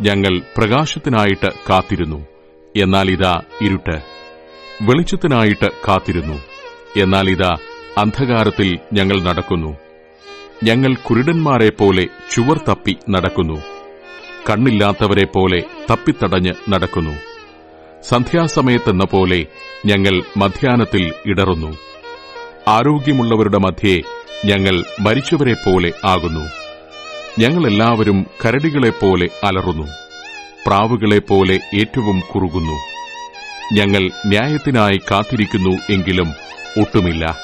ഞങ്ങൾ പ്രകാശത്തിനായിട്ട് കാത്തിരുന്നു. എന്നാൽ ഇതാ ഇരുട്ട്. വെളിച്ചത്തിനായിട്ട് കാത്തിരുന്നു. എന്നാൽ ഇതാ അന്ധകാരത്തിൽ ഞങ്ങൾ നടക്കുന്നു. ഞങ്ങൾ കുരുടന്മാരെ പോലെ ചുവർ തപ്പി നടക്കുന്നു. കണ്ണില്ലാത്തവരെ പോലെ തപ്പിത്തടഞ്ഞ് നടക്കുന്നു. സന്ധ്യാസമയത്തെന്ന പോലെ ഞങ്ങൾ മധ്യാനത്തിൽ ഇടറുന്നു. ആരോഗ്യമുള്ളവരുടെ മധ്യേ ഞങ്ങൾ മരിച്ചവരെ പോലെ ആകുന്നു. ഞങ്ങളെല്ലാവരും കരടികളെപ്പോലെ അലറുന്നു. പ്രാവുകളെപ്പോലെ ഏറ്റവും കുറുകുന്നു. ഞങ്ങൾ ന്യായത്തിനായി കാത്തിരിക്കുന്നു എങ്കിലും ഒട്ടുമില്ല.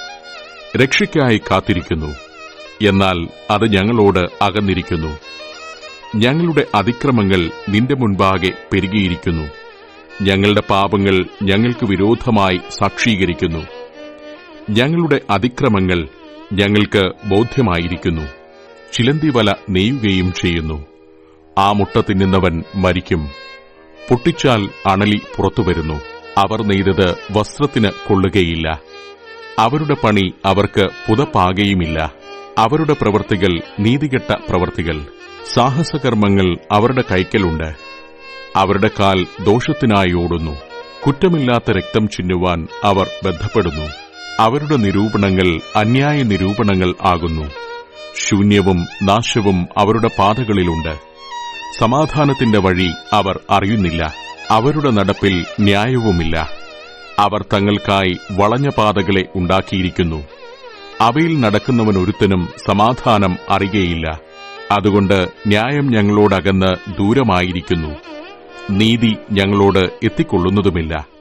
രക്ഷയ്ക്കായി കാത്തിരിക്കുന്നു. എന്നാൽ അത് ഞങ്ങളോട് അകന്നിരിക്കുന്നു. ഞങ്ങളുടെ അതിക്രമങ്ങൾ നിന്റെ മുൻപാകെ പെരുകിയിരിക്കുന്നു. ഞങ്ങളുടെ പാപങ്ങൾ ഞങ്ങൾക്ക് വിരോധമായി സാക്ഷീകരിക്കുന്നു. ഞങ്ങളുടെ അതിക്രമങ്ങൾ ഞങ്ങൾക്ക് ബോധ്യമായിരിക്കുന്നു. ചിലന്തി വല നെയ്യുകയും ചെയ്യുന്നു. ആ മുട്ട തിന്നുന്നവൻ മരിക്കും. പൊട്ടിച്ചാൽ അണലി പുറത്തുവരുന്നു. അവർ നെയ്തത് വസ്ത്രത്തിന് കൊള്ളുകയില്ല. അവരുടെ പണി അവർക്ക് പുതപ്പാകയുമില്ല. അവരുടെ പ്രവൃത്തികൾ നീതികെട്ട പ്രവൃത്തികൾ സാഹസകർമ്മങ്ങൾ അവരുടെ കൈക്കലുണ്ട്. അവരുടെ കാൽ ദോഷത്തിനായി ഓടുന്നു. കുറ്റമില്ലാത്ത രക്തം ചിന്നുവാൻ അവർ ബന്ധപ്പെടുന്നു അവരുടെ നിരൂപണങ്ങൾ അന്യായ നിരൂപണങ്ങൾ ആകുന്നു. ശൂന്യവും നാശവും അവരുടെ പാതകളിലുണ്ട്. സമാധാനത്തിന്റെ വഴി അവർ അറിയുന്നില്ല. അവരുടെ നടപ്പിൽ ന്യായവുമില്ല. അവർ തങ്ങൾക്കായി വളഞ്ഞ പാതകളെ ഉണ്ടാക്കിയിരിക്കുന്നു. അവയിൽ നടക്കുന്നവനൊരുത്തനും സമാധാനം അറിയുകയില്ല അതുകൊണ്ട് ന്യായം ഞങ്ങളോടകന്ന് ദൂരമായിരിക്കുന്നു. നീതി ഞങ്ങളോട് എത്തിക്കൊള്ളുന്നതുമില്ല.